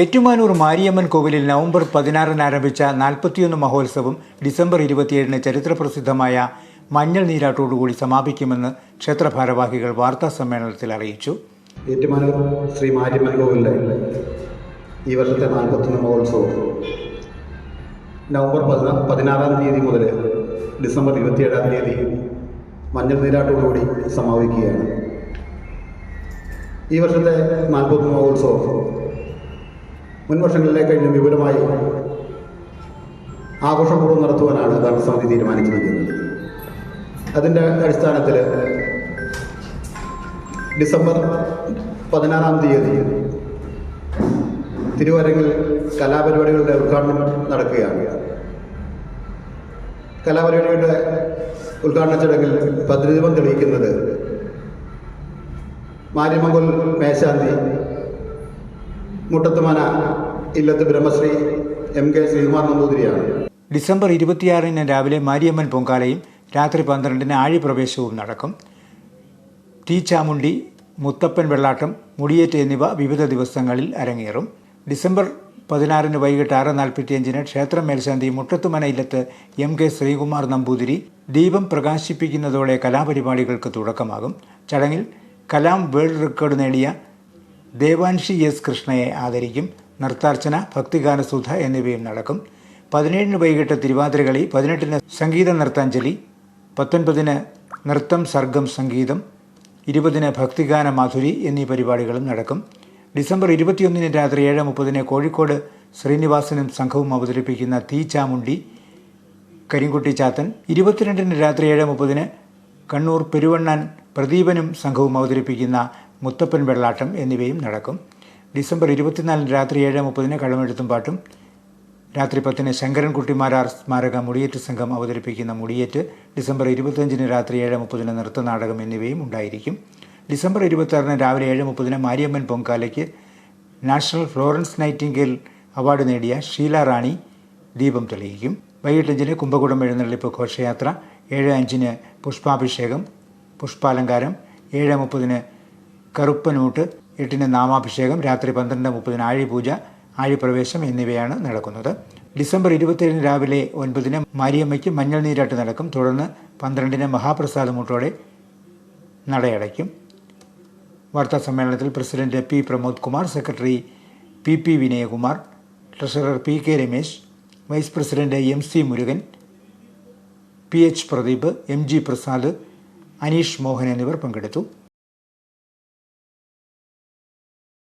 ഏറ്റുമാനൂർ മാരിയമ്മൻ കോവിലിൽ നവംബർ പതിനാറിന് ആരംഭിച്ച നാൽപ്പത്തിയൊന്ന് മഹോത്സവം ഡിസംബർ ഇരുപത്തിയേഴിന് ചരിത്രപ്രസിദ്ധമായ മഞ്ഞൾ നീരാട്ടോടുകൂടി സമാപിക്കുമെന്ന് ക്ഷേത്ര ഭാരവാഹികൾ വാർത്താ സമ്മേളനത്തിൽ അറിയിച്ചു. ഏറ്റുമാനൂർ ശ്രീ മാരിയമ്മൻ കോവിലിലെ ഈ വർഷത്തെ നാൽപ്പത്തൊന്ന് മഹോത്സവം നവംബർ പതിനാ പതിനാറാം തീയതി മുതൽ ഡിസംബർ ഇരുപത്തിയേഴാം തീയതി മഞ്ഞൾ നീരാട്ടോടുകൂടി സമാപിക്കുകയാണ്. ഈ വർഷത്തെ നാൽപ്പത്തൊന്ന് മഹോത്സവം മുൻ കഴിഞ്ഞ കഴിഞ്ഞ് വിപുലമായി ആഘോഷപൂർവം നടത്തുവാനാണ് ഭരണസമിതി തീരുമാനിച്ചിരിക്കുന്നത്. അതിന്റെ അടിസ്ഥാനത്തിൽ ഡിസംബർ പതിനാറാം തീയതി തിരുവരങ്ങിൽ കലാപരിപാടികളുടെ ഉദ്ഘാടനം നടക്കുകയാണ്. കലാപരിപാടിയുടെ ഉദ്ഘാടന ചടങ്ങിൽ ഭദ്രദീപം തെളിയിക്കുന്നത് മാരിമംഗൽ മേശാന്തി മുട്ടത്തുമന ഇല്ലത്ത് ബ്രഹ്മശ്രീ എം കെ ശ്രീകുമാർ നമ്പൂതിരിയാണ്. ഡിസംബർ ഇരുപത്തിയാറിന് രാവിലെ മാരിയമ്മൻ പൊങ്കാലയും രാത്രി പന്ത്രണ്ടിന് ആഴിപ്രവേശവും നടക്കും. ടി ചാമുണ്ടി മുത്തപ്പൻ വെള്ളാട്ടം മുടിയേറ്റ് എന്നിവ വിവിധ ദിവസങ്ങളിൽ അരങ്ങേറും. ഡിസംബർ പതിനാറിന് വൈകിട്ട് ആറ് നാൽപ്പത്തിയഞ്ചിന് ക്ഷേത്രം മേൽശാന്തി മുട്ടത്തുമന ഇല്ലത്ത് എം കെ ശ്രീകുമാർ നമ്പൂതിരി ദീപം പ്രകാശിപ്പിക്കുന്നതോടെ കലാപരിപാടികൾക്ക് തുടക്കമാകും. ചടങ്ങിൽ കലാം വേൾഡ് റെക്കോർഡ് നേടിയ ദേവാൻഷി എസ് കൃഷ്ണയെ ആദരിക്കും. നൃത്താർച്ചന ഭക്തിഗാനസുധ എന്നിവയും നടക്കും. പതിനേഴിന് വൈകിട്ട് തിരുവാതിരകളി പതിനെട്ടിന് സംഗീത നൃത്താഞ്ജലി പത്തൊൻപതിന് നൃത്തം സർഗം സംഗീതം ഇരുപതിന് ഭക്തിഗാന മാധുരി എന്നീ പരിപാടികളും നടക്കും. ഡിസംബർ ഇരുപത്തിയൊന്നിന് രാത്രി ഏഴ് മുപ്പതിന് കോഴിക്കോട് ശ്രീനിവാസനും സംഘവും അവതരിപ്പിക്കുന്ന തീ ചാമുണ്ടി കരിങ്കുട്ടി ചാത്തൻ. ഇരുപത്തിരണ്ടിന് രാത്രി ഏഴ് മുപ്പതിന് കണ്ണൂർ പെരുവണ്ണാൻ പ്രദീപനും സംഘവും അവതരിപ്പിക്കുന്ന മുത്തപ്പൻ വെള്ളാട്ടം എന്നിവയും നടക്കും. ഡിസംബർ ഇരുപത്തിനാലിന് രാത്രി ഏഴ് മുപ്പതിന് കളമെഴുത്തും പാട്ടും. രാത്രി പത്തിന് ശങ്കരൻകുട്ടിമാരാർ സ്മാരക മുടിയേറ്റ് സംഘം അവതരിപ്പിക്കുന്ന മുടിയേറ്റ്. ഡിസംബർ ഇരുപത്തഞ്ചിന് രാത്രി ഏഴ് മുപ്പതിന് നൃത്തനാടകം എന്നിവയും ഉണ്ടായിരിക്കും. ഡിസംബർ ഇരുപത്തിയാറിന് രാവിലെ ഏഴ് മുപ്പതിന് മാരിയമ്മൻ പൊങ്കാലയ്ക്ക് നാഷണൽ ഫ്ലോറൻസ് നൈറ്റിംഗേൽ അവാർഡ് നേടിയ ഷീല റാണി ദീപം തെളിയിക്കും. വൈകിട്ട് അഞ്ചിന് കുംഭകുടം എഴുന്നള്ളിപ്പ് ഘോഷയാത്ര ഏഴ് അഞ്ചിന് പുഷ്പാഭിഷേകം പുഷ്പാലങ്കാരം ഏഴ് മുപ്പതിന് കറുപ്പനൂട്ട് എട്ടിന് നാമാഭിഷേകം രാത്രി പന്ത്രണ്ട് മുപ്പതിന് ആഴിപൂജ ആഴിപ്രവേശം എന്നിവയാണ് നടക്കുന്നത്. ഡിസംബർ ഇരുപത്തിയേഴിന് രാവിലെ ഒൻപതിന് മാരിയമ്മയ്ക്ക് മഞ്ഞൾ നീരാട്ട് നടക്കും. തുടർന്ന് പന്ത്രണ്ടിന് മഹാപ്രസാദമൂട്ടോടെ നടയടയ്ക്കും. വാർത്താ സമ്മേളനത്തിൽ president P Pramod Kumar secretary P P Vinayakumar treasurer P K Ramesh vice president M C Murugan P H Pradeep M G Prasad Aneesh Mohan എന്നിവർ പങ്കെടുത്തു.